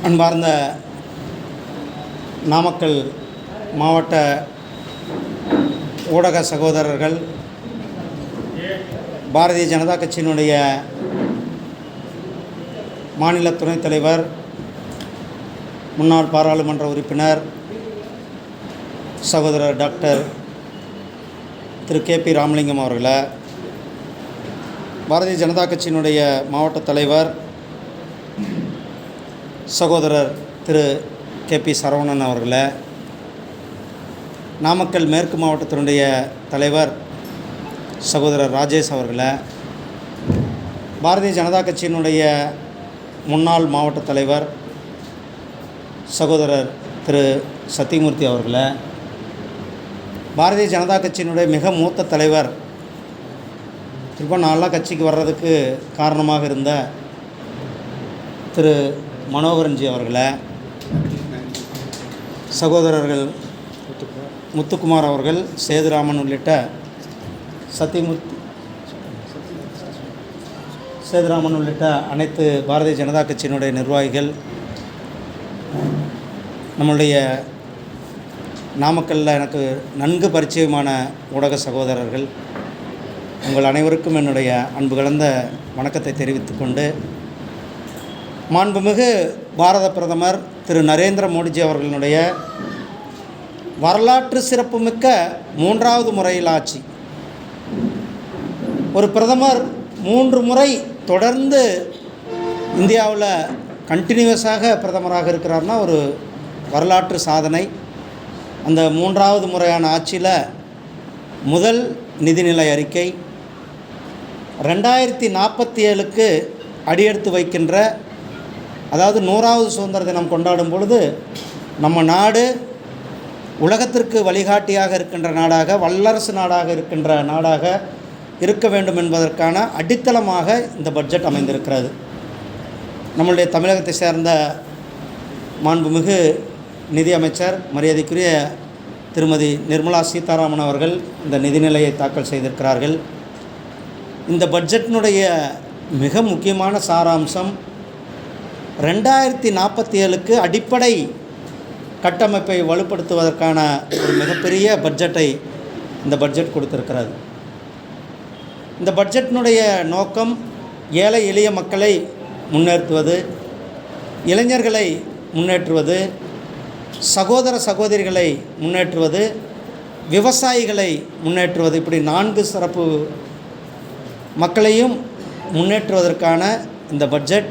அன்பார்ந்த நாமக்கல் மாவட்ட ஊடக சகோதரர்கள் பாரதிய ஜனதா கட்சியினுடைய மாநில துணைத் தலைவர் முன்னாள் பாராளுமன்ற உறுப்பினர் சகோதரர் doctor Thiru K P Ramalingam அவர்களை பாரதிய ஜனதா கட்சியினுடைய மாவட்ட தலைவர் சகோதரர் திரு கே பி சரவணன் அவர்களை நாமக்கல் மேற்கு மாவட்டத்தினுடைய தலைவர் சகோதரர் ராஜேஷ் அவர்களை பாரதிய ஜனதா கட்சியினுடைய முன்னாள் மாவட்ட தலைவர் சகோதரர் திரு சத்தியமூர்த்தி அவர்களை பாரதிய ஜனதா கட்சியினுடைய மிக மூத்த தலைவர் திருப்ப நல்லா கட்சிக்கு வர்றதுக்கு காரணமாக இருந்த திரு மனோகரன்ஜி அவர்களை சகோதரர்கள் முத்துக்குமார் அவர்கள் சேதுராமன் உள்ளிட்ட சத்தியமூர்த்தி சேதுராமன் உள்ளிட்ட அனைத்து பாரதிய ஜனதா கட்சியினுடைய நிர்வாகிகள் நம்மளுடைய நாமக்கல்லில் எனக்கு நன்கு பரிச்சயமான ஊடக சகோதரர்கள் உங்கள் அனைவருக்கும் என்னுடைய அன்பு கலந்த வணக்கத்தை தெரிவித்துக்கொண்டு மாண்புமிகு பாரத பிரதமர் திரு நரேந்திர மோடிஜி அவர்களினுடைய வரலாற்று சிறப்புமிக்க மூன்றாவது முறையில் ஆட்சி. ஒரு பிரதமர் மூன்று முறை தொடர்ந்து இந்தியாவில் கண்டினியூவஸாக பிரதமராக இருக்கிறார்னா ஒரு வரலாற்று சாதனை. அந்த மூன்றாவது முறையான ஆட்சியில் முதல் நிதிநிலை அறிக்கை ரெண்டாயிரத்தி நாற்பத்தி ஏழுக்கு அடியெடுத்து வைக்கின்ற அதாவது நூறாவது சுதந்திர தினம் கொண்டாடும் பொழுது நம்ம நாடு உலகத்திற்கு வழிகாட்டியாக இருக்கின்ற நாடாக வல்லரசு நாடாக இருக்கின்ற நாடாக இருக்க வேண்டும் என்பதற்கான அடித்தளமாக இந்த பட்ஜெட் அமைந்திருக்கிறது. நம்மளுடைய தமிழகத்தை சேர்ந்த மாண்புமிகு நிதியமைச்சர் மரியாதைக்குரிய திருமதி நிர்மலா சீதாராமன் அவர்கள் இந்த நிதிநிலையை தாக்கல் செய்திருக்கிறார்கள். இந்த பட்ஜெட்டினுடைய மிக முக்கியமான சாராம்சம் ரெண்டாயிரத்தி நாற்பத்தி ஏழுக்கு அடிப்படை கட்டமைப்பை வலுப்படுத்துவதற்கான ஒரு மிகப்பெரிய பட்ஜெட்டை இந்த பட்ஜெட் கொடுத்துருக்கிறது. இந்த பட்ஜெட்டினுடைய நோக்கம் ஏழை எளிய மக்களை முன்னேற்றுவது இளைஞர்களை முன்னேற்றுவது சகோதர சகோதரிகளை முன்னேற்றுவது விவசாயிகளை முன்னேற்றுவது இப்படி நான்கு சிறப்பு மக்களையும் முன்னேற்றுவதற்கான இந்த பட்ஜெட்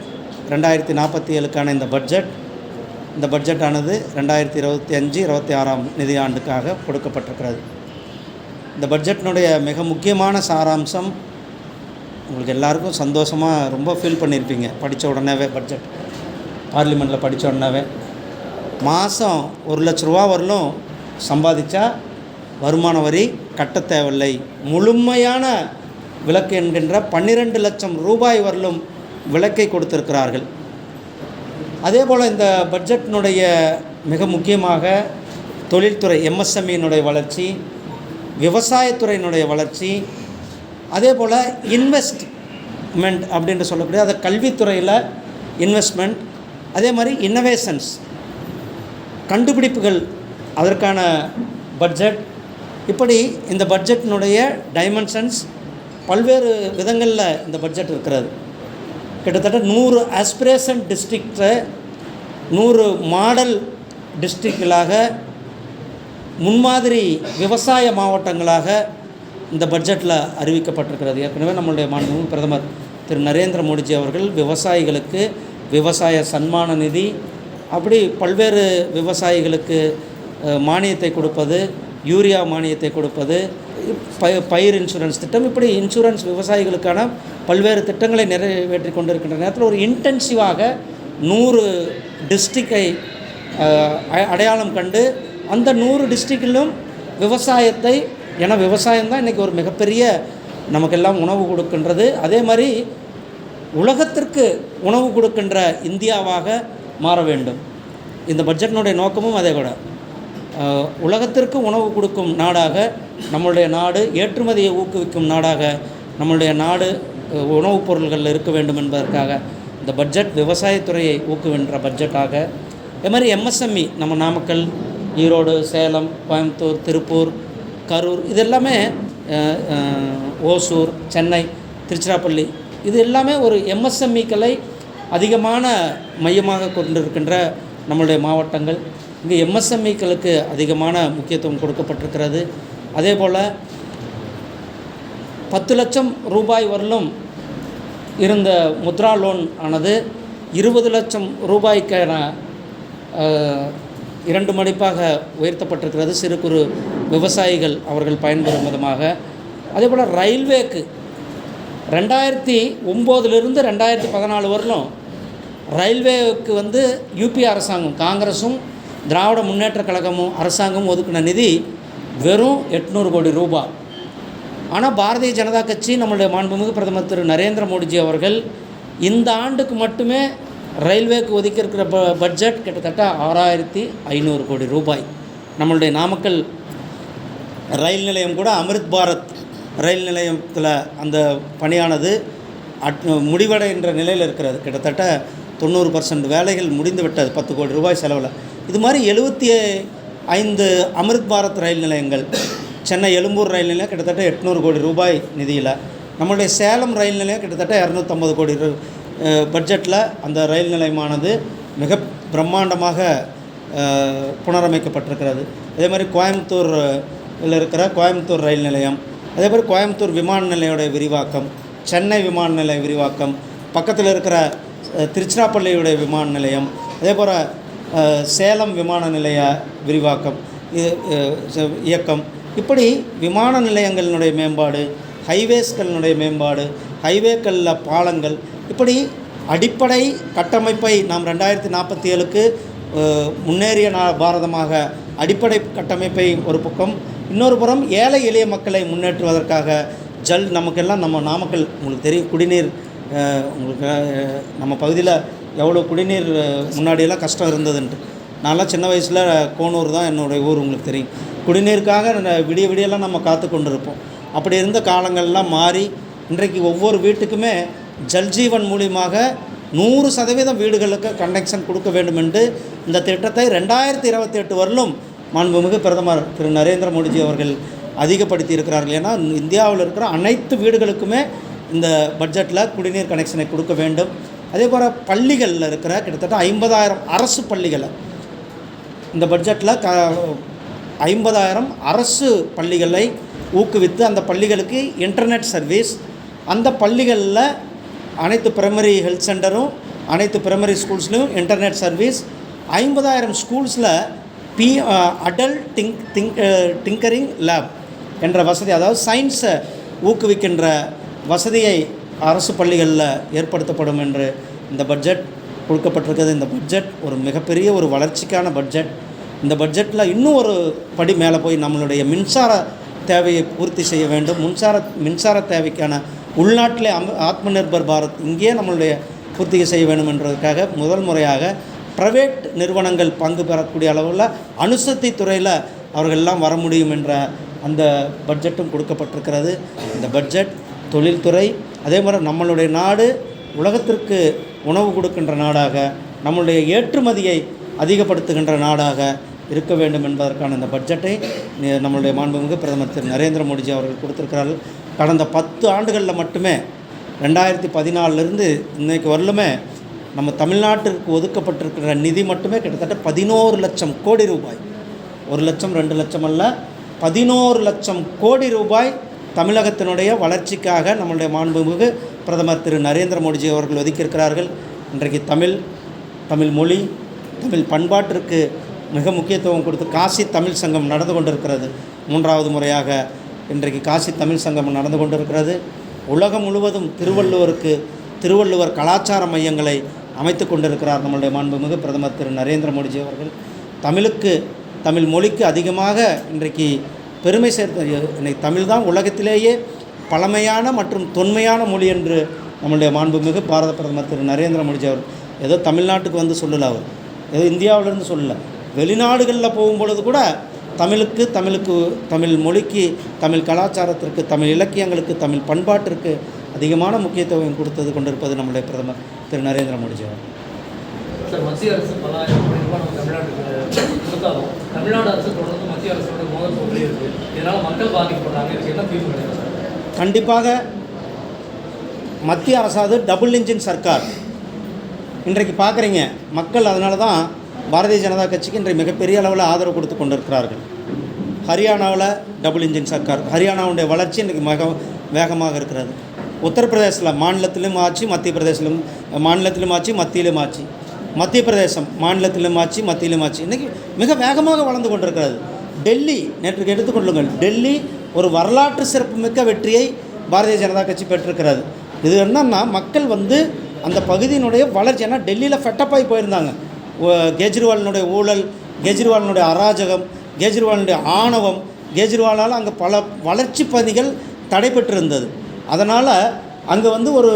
ரெண்டாயிரத்தி நாற்பத்தி ஏழுக்கான இந்த பட்ஜெட் இந்த பட்ஜெட்டானது ரெண்டாயிரத்தி இருபத்தி அஞ்சு இருபத்தி ஆறாம் நிதியாண்டுக்காக கொடுக்கப்பட்டிருக்கிறது. இந்த பட்ஜெட்டினுடைய மிக முக்கியமான சாராம்சம் உங்களுக்கு எல்லாருக்கும் சந்தோஷமாக ரொம்ப ஃபீல் பண்ணியிருப்பீங்க படித்த உடனேவே பட்ஜெட் பார்லிமெண்ட்டில் படித்த உடனேவே. மாதம் ஒரு லட்ச ரூபா வரலும் சம்பாதிச்சா வருமான வரி கட்ட தேவையில்லை. முழுமையான விலக்கு என்கின்ற பன்னிரெண்டு லட்சம் ரூபாய் வரலும் விலக்கை கொடுத்திருக்கிறார்கள். அதே போல் இந்த பட்ஜெட்டினுடைய மிக முக்கியமாக தொழில்துறை எம்எஸ்எம்இனுடைய வளர்ச்சி விவசாயத்துறையினுடைய வளர்ச்சி அதே போல் இன்வெஸ்ட்மெண்ட் அப்படின்ட்டு சொல்லக்கூடிய அதை கல்வித்துறையில் இன்வெஸ்ட்மெண்ட் அதே மாதிரி இன்னோவேஷன்ஸ் கண்டுபிடிப்புகள் அதற்கான பட்ஜெட் இப்படி இந்த பட்ஜெட்டினுடைய டைமென்ஷன்ஸ் பல்வேறு விதங்களில் இந்த பட்ஜெட் இருக்கிறது. கிட்டத்தட்ட நூறு ஆஸ்பிரேஷன் டிஸ்ட்ரிக்டை நூறு மாடல் டிஸ்ட்ரிக்ட்களாக முன்மாதிரி விவசாய மாவட்டங்களாக இந்த பட்ஜெட்டில் அறிவிக்கப்பட்டிருக்கிறது. ஏற்கனவே நம்மளுடைய மாநிலம் பிரதமர் திரு நரேந்திர மோடிஜி அவர்கள் விவசாயிகளுக்கு விவசாய சன்மான நிதி அப்படி பல்வேறு விவசாயிகளுக்கு மானியத்தை கொடுப்பது யூரியா மானியத்தை கொடுப்பது ப பயிர் இன்சூரன்ஸ் திட்டம். இப்படி இன்சூரன்ஸ் விவசாயிகளுக்கான பல்வேறு திட்டங்களை நிறைவேற்றி கொண்டிருக்கின்ற நேரத்தில் ஒரு இன்டென்சிவாக நூறு டிஸ்ட்ரிக்டை அடையாளம் கண்டு அந்த நூறு டிஸ்ட்ரிக்டிலும் விவசாயத்தை ஏன்னா விவசாயம் தான் இன்றைக்கி ஒரு மிகப்பெரிய நமக்கெல்லாம் உணவு கொடுக்கின்றது. அதே மாதிரி உலகத்திற்கு உணவு கொடுக்கின்ற இந்தியாவாக மாற வேண்டும். இந்த பட்ஜெட்டினுடைய நோக்கமும் அதே கூட. உலகத்திற்கு உணவு கொடுக்கும் நாடாக நம்மளுடைய நாடு ஏற்றுமதியை ஊக்குவிக்கும் நாடாக நம்மளுடைய நாடு உணவுப் பொருள்களில் இருக்க வேண்டும் என்பதற்காக இந்த பட்ஜெட் விவசாயத்துறையை ஊக்குவின்ற பட்ஜெட்டாக. அதே மாதிரி எம்எஸ்எம்இ நம்ம நாமக்கல் ஈரோடு சேலம் கோயம்புத்தூர் திருப்பூர் கரூர் இது எல்லாமே ஓசூர் சென்னை திருச்சிராப்பள்ளி இது எல்லாமே ஒரு எம்எஸ்எம்இக்களை அதிகமான மையமாக கொண்டிருக்கின்ற நம்மளுடைய மாவட்டங்கள். இங்கே எம்எஸ்எம்இக்களுக்கு அதிகமான முக்கியத்துவம் கொடுக்கப்பட்டிருக்கிறது. அதே போல் பத்து லட்சம் ரூபாய் வரலும் இருந்த முத்ரா லோன் ஆனது இருபது லட்சம் ரூபாய்க்கான இரண்டு மடிப்பாக உயர்த்தப்பட்டிருக்கிறது. சிறு குறு விவசாயிகள் அவர்கள் பயன்பெறும் விதமாக. அதே போல் ரயில்வேக்கு ரெண்டாயிரத்தி ஒம்போதுலேருந்து ரெண்டாயிரத்தி பதினாலு வரலும் ரயில்வேவுக்கு வந்து யூபி அரசாங்கம் காங்கிரஸும் திராவிட முன்னேற்ற கழகமும் அரசாங்கமும் ஒதுக்கின நிதி வெறும் எட்நூறு கோடி ரூபாய். ஆனால் பாரதிய ஜனதா கட்சி நம்மளுடைய மாண்புமிகு பிரதமர் திரு நரேந்திர மோடிஜி அவர்கள் இந்த ஆண்டுக்கு மட்டுமே ரயில்வேக்கு ஒதுக்கி இருக்கிற ப பட்ஜெட் கிட்டத்தட்ட ஆறாயிரத்தி ஐநூறு கோடி ரூபாய். நம்மளுடைய நாமக்கல் ரயில் நிலையம் கூட அமிர்த் பாரத் ரயில் நிலையத்தில் அந்த பணியானது அட் முடிவடைகின்ற நிலையில் இருக்கிறது. கிட்டத்தட்ட தொண்ணூறு பர்சன்ட் வேலைகள் முடிந்து விட்டது பத்து கோடி ரூபாய் செலவில். இது மாதிரி எழுபத்தி ஐந்து அமிர்த் பாரத் ரயில் நிலையங்கள் சென்னை எழும்பூர் ரயில் நிலையம் கிட்டத்தட்ட எட்நூறு கோடி ரூபாய் நிதியில் நம்மளுடைய சேலம் ரயில் நிலையம் கிட்டத்தட்ட இரநூத்தம்பது கோடி பட்ஜெட்டில் அந்த ரயில் நிலையமானது மிக பிரம்மாண்டமாக புனரமைக்கப்பட்டிருக்கிறது. அதே மாதிரி கோயம்புத்தூர் இதில் இருக்கிற கோயம்புத்தூர் ரயில் நிலையம் அதே மாதிரி கோயம்புத்தூர் விமான நிலையுடைய விரிவாக்கம் சென்னை விமான நிலைய விரிவாக்கம் பக்கத்தில் இருக்கிற திருச்சிராப்பள்ளியுடைய விமான நிலையம் அதே போல் சேலம் விமான நிலைய விரிவாக்கம் இயக்கம். இப்படி விமான நிலையங்களினுடைய மேம்பாடு ஹைவேஸ்களினுடைய மேம்பாடு ஹைவேக்களில் பாலங்கள் இப்படி அடிப்படை கட்டமைப்பை நாம் ரெண்டாயிரத்தி நாற்பத்தி ஏழுக்கு முன்னேறிய நா பாரதமாக அடிப்படை கட்டமைப்பை ஒரு பக்கம் இன்னொரு புறம் ஏழை எளிய மக்களை முன்னேற்றுவதற்காக ஜல் நமக்கெல்லாம் நம்ம நாமக்கல் உங்களுக்கு தெரியும் குடிநீர் உங்களுக்கு நம்ம பகுதியில் எவ்வளோ குடிநீர் முன்னாடியெல்லாம் கஷ்டம் இருந்ததுன்ட்டு. நான்லாம் சின்ன வயசில் கோனூர் தான் என்னுடைய ஊர் உங்களுக்கு தெரியும். குடிநீருக்காக விடிய விடியெல்லாம் நம்ம காத்து கொண்டு இருப்போம் அப்படி இருந்த காலங்கள்லாம் மாறி இன்றைக்கு ஒவ்வொரு வீட்டுக்குமே ஜல்ஜீவன் மூலியமாக நூறு சதவீதம் வீடுகளுக்கு கனெக்ஷன் கொடுக்க வேண்டும் என்று இந்த திட்டத்தை ரெண்டாயிரத்தி இருபத்தி எட்டு வரலும் மாண்புமிகு பிரதமர் திரு. நரேந்திர மோடிஜி அவர்கள் அதிகப்படுத்தி இருக்கிறார்கள். ஏன்னா இந்தியாவில் இருக்கிற அனைத்து வீடுகளுக்குமே இந்த பட்ஜெட்டில் குடிநீர் கனெக்ஷனை கொடுக்க வேண்டும். அதே போல் பள்ளிகளில் இருக்கிற கிட்டத்தட்ட ஐம்பதாயிரம் அரசு பள்ளிகளை. இந்த பட்ஜெட்டில் க ஐம்பதாயிரம் அரசு பள்ளிகளை ஊக்குவித்து அந்த பள்ளிகளுக்கு இன்டர்நெட் சர்வீஸ் அந்த பள்ளிகளில் அனைத்து பிரைமரி ஹெல்த் சென்டரும் அனைத்து பிரைமரி ஸ்கூல்ஸ்லையும் இன்டர்நெட் சர்வீஸ் ஐம்பதாயிரம் ஸ்கூல்ஸில் B Atal tink think tinkering lab என்ற வசதி அதாவது சயின்ஸை ஊக்குவிக்கின்ற வசதியை அரசு பள்ளிகளில் ஏற்படுத்தப்படும் என்று இந்த பட்ஜெட் கொடுக்கப்பட்டிருக்கிறது. இந்த பட்ஜெட் ஒரு மிகப்பெரிய ஒரு வளர்ச்சிக்கான பட்ஜெட் இந்த பட்ஜெட்டில் இன்னும் ஒரு படி மேலே போய் நம்மளுடைய மின்சார தேவையை பூர்த்தி செய்ய வேண்டும். மின்சார மின்சார தேவைக்கான உள்நாட்டிலே அம் ஆத்ம நிர்பர் பாரத் இங்கேயே நம்மளுடைய பூர்த்தி செய்ய வேண்டும் என்பதற்காக முதல் முறையாக ப்ரைவேட் நிறுவனங்கள் பங்கு பெறக்கூடிய அளவில் அணுசக்தி துறையில் அவர்கள்லாம் வர முடியும் என்ற அந்த பட்ஜெட்டும் கொடுக்கப்பட்டிருக்கிறது. இந்த பட்ஜெட் தொழில்துறை அதே மாதிரி நம்மளுடைய நாடு உலகத்திற்கு உணவு கொடுக்கின்ற நாடாக நம்மளுடைய ஏற்றுமதியை அதிகப்படுத்துகின்ற நாடாக இருக்க வேண்டும் என்பதற்கான இந்த பட்ஜெட்டை நம்மளுடைய மாண்புமிகு பிரதமர் திரு நரேந்திர மோடிஜி அவர்கள் கொடுத்திருக்கிறார்கள். கடந்த பத்து ஆண்டுகளில் மட்டுமே ரெண்டாயிரத்தி பதினாலிருந்து இன்றைக்கு வரலுமே நம்ம தமிழ்நாட்டிற்கு ஒதுக்கப்பட்டிருக்கிற நிதி மட்டுமே கிட்டத்தட்ட பதினோரு லட்சம் கோடி ரூபாய். ஒரு லட்சம் ரெண்டு லட்சம் அல்ல பதினோரு லட்சம் கோடி ரூபாய் தமிழகத்தினுடைய வளர்ச்சிக்காக நம்மளுடைய மாண்புமிகு பிரதமர் திரு நரேந்திர மோடிஜி அவர்கள் ஒதுக்கியிருக்கிறார்கள். இன்றைக்கு தமிழ் தமிழ் மொழி தமிழ் பண்பாட்டிற்கு மிக முக்கியத்துவம் கொடுத்து காசி தமிழ் சங்கம் நடந்து கொண்டிருக்கிறது. மூன்றாவது முறையாக இன்றைக்கு காசி தமிழ் சங்கம் நடந்து கொண்டிருக்கிறது. உலகம் முழுவதும் திருவள்ளுவருக்கு திருவள்ளுவர் கலாச்சார மையங்களை அமைத்து கொண்டிருக்கிறார் நம்மளுடைய மாண்புமிகு பிரதமர் திரு நரேந்திர மோடிஜி அவர்கள். தமிழுக்கு தமிழ் மொழிக்கு அதிகமாக இன்றைக்கு பெருமை சேர்த்த இன்னைக்கு தமிழ் தான் உலகத்திலேயே பழமையான மற்றும் தொன்மையான மொழி என்று நம்மளுடைய மாண்புமிகு பாரத பிரதமர் திரு. நரேந்திர மோடிஜி அவர் ஏதோ தமிழ்நாட்டுக்கு வந்து சொல்லலை அவர். ஏதோ இந்தியாவிலேருந்து சொல்லலை. வெளிநாடுகளில் போகும்பொழுது கூட தமிழுக்கு தமிழுக்கு தமிழ் மொழிக்கு தமிழ் கலாச்சாரத்திற்கு தமிழ் இலக்கியங்களுக்கு தமிழ் பண்பாட்டிற்கு அதிகமான முக்கியத்துவம் கொடுத்தது கொண்டிருப்பது நம்முடைய பிரதமர் திரு. நரேந்திர மோடிஜி அவர். மத்திய அரசு பல ஆயிரம் தமிழ்நாட்டுக்கு கொடுத்தாலும் தமிழ்நாடு அரசு தொடர்ந்து மத்திய அரசோட மோதல் போன்றே இருக்குது இதனால் மக்கள் பாதிக்கப்படுறாங்க. இதுக்கு என்ன தீர்வு கிடையாது சார்? கண்டிப்பாக மத்திய அரசாவது டபுள் இன்ஜின் சர்க்கார். இன்றைக்கு பார்க்குறீங்க மக்கள் அதனால தான் பாரதிய ஜனதா கட்சிக்கு இன்றைக்கு மிகப்பெரிய அளவில் ஆதரவு கொடுத்து கொண்டிருக்கிறார்கள். ஹரியானாவில் டபுள் இன்ஜின் சர்க்கார். ஹரியானாவுடைய வளர்ச்சி இன்றைக்கு மிக வேகமாக இருக்கிறது. உத்தரப்பிரதேசில் மாநிலத்திலும் ஆச்சு மத்திய பிரதேசத்திலும் மாநிலத்திலும் ஆச்சு மத்தியிலும் ஆச்சு. மத்திய பிரதேசம் மாநிலத்திலும் ஆட்சி மத்தியிலும் ஆட்சி. இன்றைக்கி மிக வேகமாக வளர்ந்து கொண்டிருக்கிறது. டெல்லி நேற்று எடுத்துக்கொள்ளுங்கள் டெல்லி ஒரு வரலாற்று சிறப்புமிக்க வெற்றியை பாரதிய ஜனதா கட்சி பெற்றிருக்கிறது. இது என்னன்னா மக்கள் வந்து அந்த பகுதியினுடைய வளர்ச்சி ஏன்னா டெல்லியில் ஃபெட்டப்பாகி போயிருந்தாங்க. கெஜ்ரிவாலினுடைய ஊழல் கெஜ்ரிவாலினுடைய அராஜகம் கெஜ்ரிவாலினுடைய ஆணவம் கெஜ்ரிவாலால் அங்கே பல வளர்ச்சி பணிகள் தடைபெற்றிருந்தது. அதனால் அங்கே வந்து ஒரு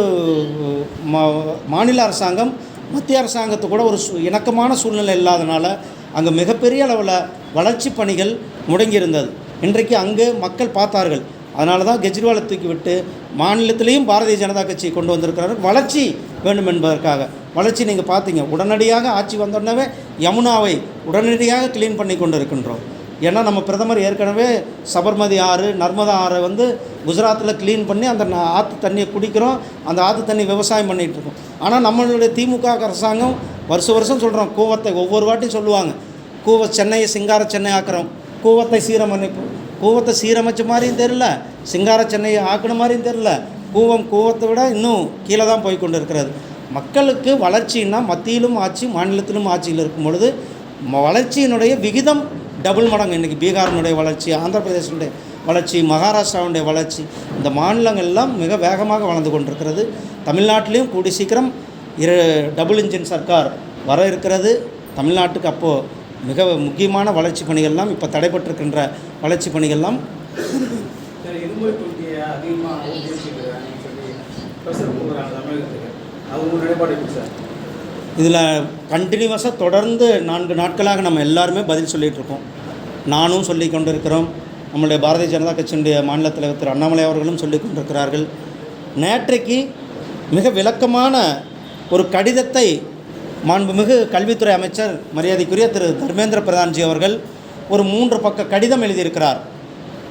மா- மாநில அரசாங்கம் மத்திய அரசாங்கத்து கூட ஒரு சு இணக்கமான சூழ்நிலை இல்லாதனால அங்கே மிகப்பெரிய அளவில் வளர்ச்சி பணிகள் முடங்கியிருந்தது. இன்றைக்கு அங்கே மக்கள் பார்த்தார்கள். அதனால தான் கெஜ்ரிவாலை தூக்கி விட்டு மாநிலத்திலையும் பாரதிய ஜனதா கட்சி கொண்டு வந்திருக்கிறார்கள். வளர்ச்சி வேண்டும் என்பதற்காக. வளர்ச்சி நீங்கள் பார்த்தீங்க. உடனடியாக ஆட்சி வந்தோடனே யமுனாவை உடனடியாக க்ளீன் பண்ணி கொண்டு இருக்கின்றோம் ஏன்னா நம்ம பிரதமர் ஏற்கனவே சபர்மதி ஆறு நர்மதா ஆறை வந்து குஜராத்தில் க்ளீன் பண்ணி அந்த ஆற்று தண்ணியை குடிக்கிறோம். அந்த ஆற்று தண்ணி விவசாயம் பண்ணிகிட்ருக்கோம் ஆனால் நம்மளுடைய திமுக அரசாங்கம் வருஷ வருஷம் சொல்கிறோம் கூவத்தை ஒவ்வொரு வாட்டியும் சொல்லுவாங்க. கூவ சென்னையை சிங்கார சென்னை ஆக்குறோம். கூவத்தை சீரமைப்பு கூவத்தை சீரமைச்ச மாதிரியும் தெரில சிங்கார சென்னையை ஆக்கின மாதிரியும் தெரில கூவம் கூவத்தை விட இன்னும் கீழே தான் போய் கொண்டு இருக்கிறது மக்களுக்கு வளர்ச்சின்னா மத்தியிலும் ஆட்சி மாநிலத்திலும் ஆட்சியில் இருக்கும் பொழுது வளர்ச்சியினுடைய விகிதம் டபுள் மடங்கு. இன்றைக்கி பீகாரினுடைய வளர்ச்சி ஆந்திர பிரதேசனுடைய வளர்ச்சி மகாராஷ்டிராவுடைய வளர்ச்சி இந்த மாநிலங்கள் எல்லாம் மிக வேகமாக வளர்ந்து கொண்டிருக்கிறது. தமிழ்நாட்டிலையும் கூடி சீக்கிரம் இரு டபுள் இன்ஜின் சர்க்கார் வர இருக்கிறது. தமிழ்நாட்டுக்கு அப்போது மிக முக்கியமான வளர்ச்சி பணிகள்லாம் இப்போ தடைபட்டிருக்கின்ற வளர்ச்சி பணிகள்லாம். இதில் கண்டினியூவஸாக தொடர்ந்து நான்கு நாட்களாக நம்ம எல்லாருமே பதில் சொல்லிகிட்டு இருக்கோம். நானும் சொல்லி கொண்டிருக்கிறோம். நம்முடைய பாரதிய ஜனதா கட்சியினுடைய மாநில தலைவர் திரு அண்ணாமலை அவர்களும் சொல்லி கொண்டிருக்கிறார்கள். நேற்றைக்கு மிக விளக்கமான ஒரு கடிதத்தை மாண்புமிகு கல்வித்துறை அமைச்சர் மரியாதைக்குரிய திரு தர்மேந்திர பிரதான்ஜி அவர்கள் ஒரு மூன்று பக்க கடிதம் எழுதியிருக்கிறார்.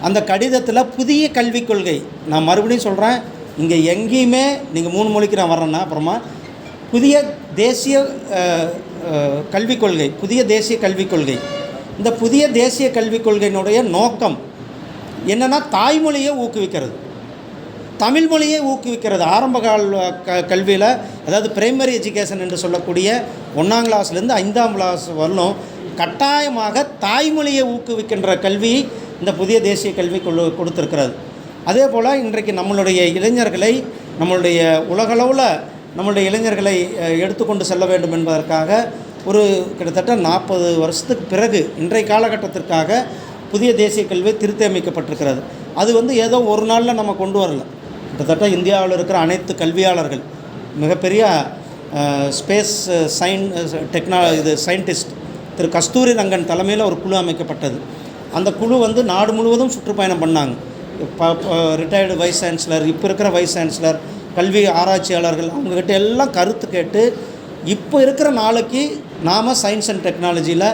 அந்த கடிதத்தில் புதிய கல்விக் கொள்கை. நான் மறுபடியும் சொல்கிறேன் இங்கே எங்கேயுமே நீங்கள் மூணு மொழிக்கு நான் வர்றேன்னா அப்புறமா புதிய தேசிய கல்விக் கொள்கை புதிய தேசிய கல்விக் கொள்கை. இந்த புதிய தேசிய கல்விக் கொள்கையினுடைய நோக்கம் என்னென்னா தாய்மொழியை ஊக்குவிக்கிறது. தமிழ் மொழியை ஊக்குவிக்கிறது. ஆரம்ப கால க கல்வியில் அதாவது பிரைமரி எஜுகேஷன் என்று சொல்லக்கூடிய ஒன்றாம் கிளாஸ்லேருந்து ஐந்தாம் கிளாஸ் வரலும் கட்டாயமாக தாய்மொழியை ஊக்குவிக்கின்ற கல்வி இந்த புதிய தேசிய கல்வி கொடு கொடுத்துருக்கிறது. அதே போல் இன்றைக்கு நம்மளுடைய இளைஞர்களை நம்மளுடைய உலகளவில் நம்மளுடைய இளைஞர்களை எடுத்துக்கொண்டு செல்ல வேண்டும் என்பதற்காக ஒரு கிட்டத்தட்ட நாற்பது வருஷத்துக்கு பிறகு இன்றைய காலகட்டத்திற்காக புதிய தேசிய கல்வி திருத்தி அமைக்கப்பட்டிருக்கிறது. அது வந்து ஏதோ ஒரு நாளில் நம்ம கொண்டு வரல கிட்டத்தட்ட இந்தியாவில் இருக்கிற அனைத்து கல்வியாளர்கள் மிகப்பெரிய ஸ்பேஸ் சயின் டெக்னா இது சயின்டிஸ்ட் திரு கஸ்தூரி ரங்கன் தலைமையில் ஒரு குழு அமைக்கப்பட்டது. அந்த குழு வந்து நாடு முழுவதும் சுற்றுப்பயணம் பண்ணாங்க. ரிட்டையர்டு வைஸ் சான்சலர் இப்போ இருக்கிற வைஸ் சான்சலர் கல்வி ஆராய்ச்சியாளர்கள் அவங்கக்கிட்ட எல்லாம் கருத்து கேட்டு இப்போ இருக்கிற நாளைக்கு நாம் சயின்ஸ் அண்ட் டெக்னாலஜியில்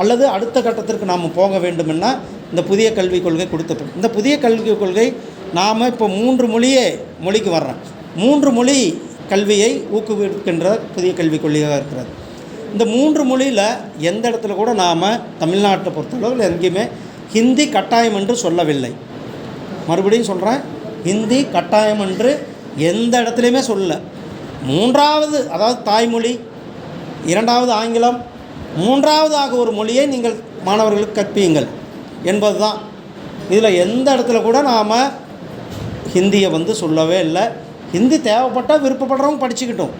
அல்லது அடுத்த கட்டத்திற்கு நாம் போக வேண்டுமென்னா இந்த புதிய கல்விக் கொள்கை கொடுத்தப்படும் இந்த புதிய கல்விக் கொள்கை நாம் இப்போ மூன்று மொழியே மொழிக்கு வர்றோம். மூன்று மொழி கல்வியை ஊக்குவிக்கின்ற புதிய கல்விக் கொள்கையாக இருக்கிறது. இந்த மூன்று மொழியில் எந்த இடத்துல கூட நாம் தமிழ்நாட்டை பொறுத்தளவில் எங்கேயுமே ஹிந்தி கட்டாயம் என்று சொல்லவில்லை. மறுபடியும் சொல்கிறேன் ஹிந்தி கட்டாயம் என்று எந்த இடத்துலையுமே சொல்லலை. மூன்றாவது அதாவது தாய்மொழி இரண்டாவது ஆங்கிலம் மூன்றாவதாக ஒரு மொழியை நீங்கள் மாணவர்களுக்கு கற்பியுங்கள் என்பது தான் இதில் எந்த இடத்துல கூட நாம் ஹிந்தியை வந்து சொல்லவே இல்லை. ஹிந்தி தேவைப்பட்டால் விருப்பப்படுறவங்க படிச்சுக்கிட்டோம்.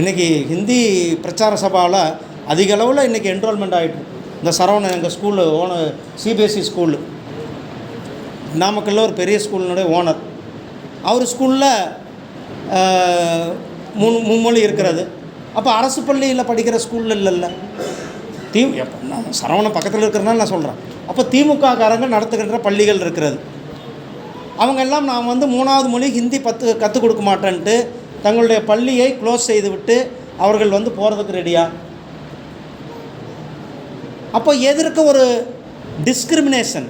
இன்றைக்கி ஹிந்தி பிரச்சார சபாவில் அதிக அளவில் இன்றைக்கி என்ரோல்மெண்ட் ஆகிட்டு இந்த சரவணன் எங்கள் ஸ்கூலு ஓன சிபிஎஸ்சி ஸ்கூலு. நாமக்கல்ல ஒரு பெரிய ஸ்கூலினுடைய ஓனர். அவர் ஸ்கூலில் மூணு மும்மொழி இருக்கிறது. அப்போ அரசு பள்ளியில் படிக்கிற ஸ்கூலில் இல்லைல்ல. தி எப்போ நான் சரவணம் பக்கத்தில் இருக்கிறனால நான் சொல்கிறேன் அப்போ திமுககாரங்க நடத்துகின்ற பள்ளிகள் இருக்கிறது. அவங்க எல்லாம் நான் வந்து மூணாவது மொழி ஹிந்தி பத்து கற்றுக் கொடுக்க மாட்டேன்ட்டு தங்களுடைய பள்ளியை க்ளோஸ் செய்துவிட்டு அவர்கள் வந்து போகிறதுக்கு ரெடியா அப்போ எதிர்க்க ஒரு டிஸ்கிரிமினேஷன்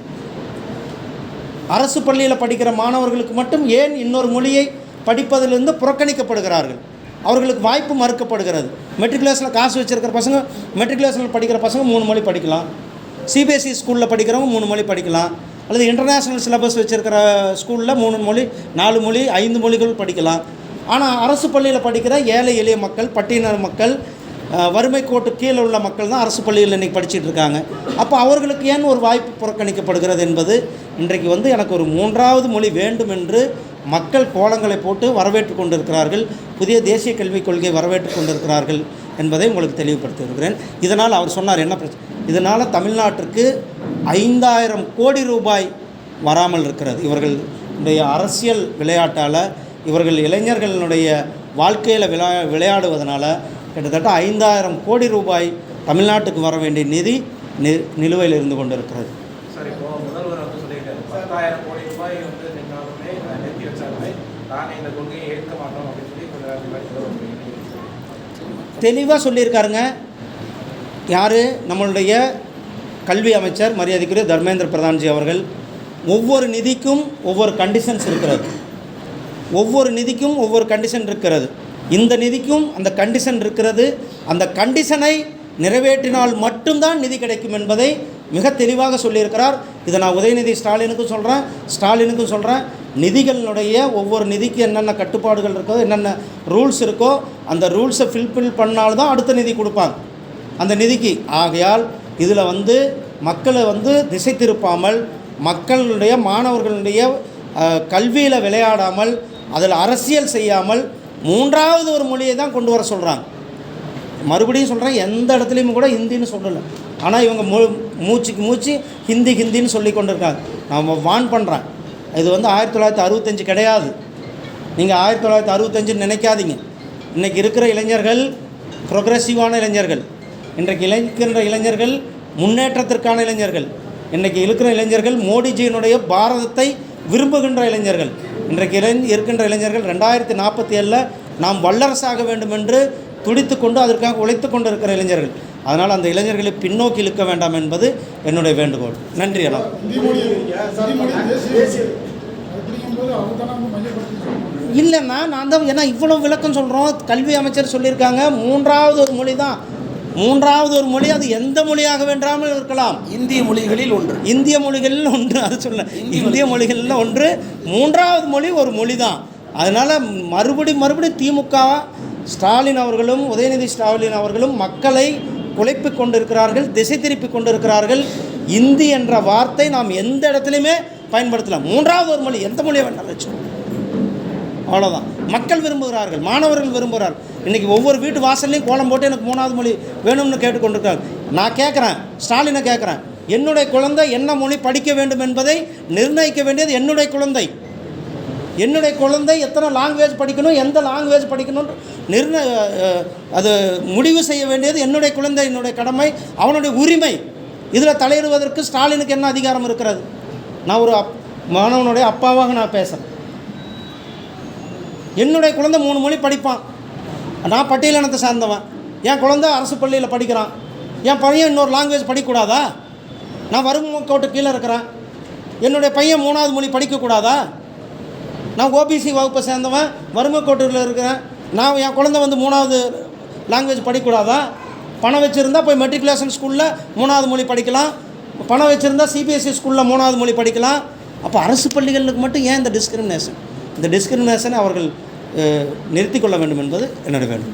அரசு பள்ளியில் படிக்கிற மாணவர்களுக்கு மட்டும் ஏன் இன்னொரு மொழியை படிப்பதிலிருந்து புறக்கணிக்கப்படுகிறார்கள்? அவர்களுக்கு வாய்ப்பு மறுக்கப்படுகிறது. மெட்ரிகுலேஷனில் காசு வச்சுருக்கிற பசங்க மெட்ரிகுலேஷனில் படிக்கிற பசங்க மூணு மொழி படிக்கலாம். சிபிஎஸ்சி ஸ்கூலில் படிக்கிறவங்க மூணு மொழி படிக்கலாம். அல்லது இன்டர்நேஷ்னல் சிலபஸ் வச்சுருக்கிற ஸ்கூலில் மூணு மொழி நாலு மொழி ஐந்து மொழிகள் படிக்கலாம். ஆனால் அரசு பள்ளியில் படிக்கிற ஏழை எளிய மக்கள் பட்டியலினர் மக்கள் வறுமை கோட்டு கீழே உள்ள மக்கள் தான் அரசு பள்ளியில் இன்றைக்கி படிச்சுட்டு இருக்காங்க. அப்போ அவர்களுக்கு ஏன் ஒரு வாய்ப்பு புறக்கணிக்கப்படுகிறது என்பது இன்றைக்கு வந்து எனக்கு ஒரு மூன்றாவது மொழி வேண்டும் என்று மக்கள் கோலங்களை போட்டு வரவேற்று கொண்டிருக்கிறார்கள். புதிய தேசிய கல்விக் கொள்கை வரவேற்று கொண்டிருக்கிறார்கள் என்பதை உங்களுக்கு தெளிவுபடுத்தி இருக்கிறேன் இதனால் அவர் சொன்னார் என்ன பிரச்சனை இதனால் தமிழ்நாட்டிற்கு ஐந்தாயிரம் கோடி ரூபாய் வராமல் இருக்கிறது. இவர்களுடைய அரசியல் விளையாட்டால் இவர்கள் இளைஞர்களுடைய வாழ்க்கையில் விளையா விளையாடுவதனால் கிட்டத்தட்ட ஐந்தாயிரம் கோடி ரூபாய் தமிழ்நாட்டுக்கு வர வேண்டிய நிதி நி நிலுவையில் இருந்து கொண்டிருக்கிறது சார் இப்போ முதல்வர் வந்து சொல்லியிருக்காரு பத்தாயிரம் கோடி ரூபாய் வந்து நின்னாலுமே அஹ், நிறுத்தி வச்சாலுமே நாங்கள் இந்த கொள்கையை ஏற்க மாட்டோம் அப்படின்னு சொல்லி கொஞ்ச நேரத்துக்கு முன்னாடி முதல்வர் சொல்லியிருக்காரு. தெளிவாக சொல்லியிருக்காருங்க. யார்? நம்மளுடைய கல்வி அமைச்சர் மரியாதைக்குரிய தர்மேந்திர பிரதான்ஜி அவர்கள். ஒவ்வொரு நிதிக்கும் ஒவ்வொரு கண்டிஷன்ஸ் இருக்கிறது. ஒவ்வொரு நிதிக்கும் ஒவ்வொரு கண்டிஷன் இருக்கிறது. இந்த நிதிக்கும் அந்த கண்டிஷன் இருக்கிறது. அந்த கண்டிஷனை நிறைவேற்றினால் மட்டும்தான் நிதி கிடைக்கும் என்பதை மிக தெளிவாக சொல்லியிருக்கிறார். இதை நான் உதயநிதி ஸ்டாலினுக்கும் சொல்கிறேன் ஸ்டாலினுக்கும் சொல்கிறேன் நிதிகளினுடைய ஒவ்வொரு நிதிக்கு என்னென்ன கட்டுப்பாடுகள் இருக்கோ என்னென்ன ரூல்ஸ் இருக்கோ அந்த ரூல்ஸை ஃபில்ஃபில் பண்ணால்தான் அடுத்த நிதி கொடுப்பாங்க. அந்த நிதிக்கு ஆகையால் இதில் வந்து மக்களை வந்து திசை திருப்பாமல் மக்களுடைய மாணவர்களுடைய கல்வியில் விளையாடாமல் அதில் அரசியல் செய்யாமல் மூன்றாவது ஒரு மொழியை தான் கொண்டு வர சொல்கிறாங்க மறுபடியும் சொல்கிறேன் எந்த இடத்துலையும் கூட ஹிந்தின்னு சொல்லலை. ஆனால் இவங்க மூ மூச்சுக்கு மூச்சு ஹிந்தி ஹிந்தின்னு சொல்லி கொண்டு இருக்காங்க வான் பண்ணுறேன் இது வந்து ஆயிரத்தி தொள்ளாயிரத்தி அறுபத்தஞ்சு கிடையாது. நீங்கள் ஆயிரத்தி தொள்ளாயிரத்தி அறுபத்தஞ்சுன்னு நினைக்காதீங்க. இன்றைக்கி இருக்கிற இளைஞர்கள் ப்ரொக்ரெசிவான இளைஞர்கள் இன்றைக்கு இளைக்கின்ற இளைஞர்கள் முன்னேற்றத்திற்கான இளைஞர்கள் இன்றைக்கி இருக்கிற இளைஞர்கள் மோடிஜியினுடைய பாரதத்தை விரும்புகின்ற இளைஞர்கள் இன்றைக்கு இளை இருக்கின்ற இளைஞர்கள் ரெண்டாயிரத்தி நாற்பத்தி ஏழில் நாம் வல்லரசாக வேண்டும் என்று துடித்து கொண்டு அதற்காக உழைத்து கொண்டு இருக்கிற இளைஞர்கள். அதனால் அந்த இளைஞர்களை பின்னோக்கி இழுக்க வேண்டாம் என்பது என்னுடைய வேண்டுகோள். நன்றி அண்ணா. இல்லைண்ணா நான் தான் ஏன்னா இவ்வளோ விளக்கம் சொல்கிறோம் கல்வி அமைச்சர் சொல்லியிருக்காங்க. மூன்றாவது ஒரு மொழி தான் மூன்றாவது ஒரு மொழி அது எந்த மொழியாக வேண்டாமல் இருக்கலாம். இந்திய மொழிகளில் ஒன்று. இந்திய மொழிகளில் ஒன்று அது சொல்ல. இந்திய மொழிகளில் ஒன்று. மூன்றாவது மொழி ஒரு மொழி தான் அதனால் மறுபடி மறுபடி திமுக ஸ்டாலின் அவர்களும் உதயநிதி ஸ்டாலின் அவர்களும் மக்களை குலைப்பிக் கொண்டிருக்கிறார்கள் திசை திருப்பி கொண்டிருக்கிறார்கள். இந்தி என்ற வார்த்தை நாம் எந்த இடத்துலையுமே பயன்படுத்தலாம் மூன்றாவது ஒரு மொழி எந்த மொழியை வேண்டாம் வச்சுக்கோ அவ்வளோதான் மக்கள் விரும்புகிறார்கள் மாணவர்கள் விரும்புகிறார்கள். இன்றைக்கி ஒவ்வொரு வீட்டு வாசல்லையும் கோலம் போட்டு எனக்கு மூணாவது மொழி வேணும்னு கேட்டுக்கொண்டிருக்காங்க. நான் கேட்குறேன் ஸ்டாலினை கேட்குறேன். என்னுடைய குழந்தை என்ன மொழி படிக்க வேண்டும் என்பதை நிர்ணயிக்க வேண்டியது என்னுடைய குழந்தை. என்னுடைய குழந்தை எத்தனை லாங்குவேஜ் படிக்கணும் எந்த லாங்குவேஜ் படிக்கணும் நிர்ணய அது முடிவு செய்ய வேண்டியது என்னுடைய குழந்தை என்னுடைய கடமை அவனுடைய உரிமை. இதில் தலையிடுவதற்கு ஸ்டாலினுக்கு என்ன அதிகாரம் இருக்கிறது? நான் ஒரு அப் மாணவனுடைய அப்பாவாக நான் பேசுகிறேன் என்னுடைய குழந்தை மூணு மொழி படிப்பான். நான் பட்டியலினத்தை சார்ந்தவன். என் குழந்தை அரசு பள்ளியில் படிக்கிறான். என் பையன் இன்னொரு லாங்குவேஜ் படிக்கக்கூடாதா? நான் வறுமை கோட்டு கீழே இருக்கிறேன். என்னுடைய பையன் மூணாவது மொழி படிக்கக்கூடாதா? நான் ஓபிசி வகுப்பை சேர்ந்தவன் வறுமை கோட்டில் இருக்கிறேன். நான் என் குழந்தை வந்து மூணாவது லாங்குவேஜ் படிக்கக்கூடாதா? பணம் வச்சுருந்தா போய் மெட்ரிகுலேஷன் ஸ்கூலில் மூணாவது மொழி படிக்கலாம். பணம் வச்சுருந்தா சிபிஎஸ்சி ஸ்கூலில் மூணாவது மொழி படிக்கலாம். அப்போ அரசு பள்ளிகளுக்கு மட்டும் ஏன் இந்த டிஸ்கிரிமினேஷன் இந்த டிஸ்கிரிமினேஷனை அவர்கள் அஹ், நிறுத்திக் கொள்ள வேண்டும் என்பது என்னுடைய வேண்டும்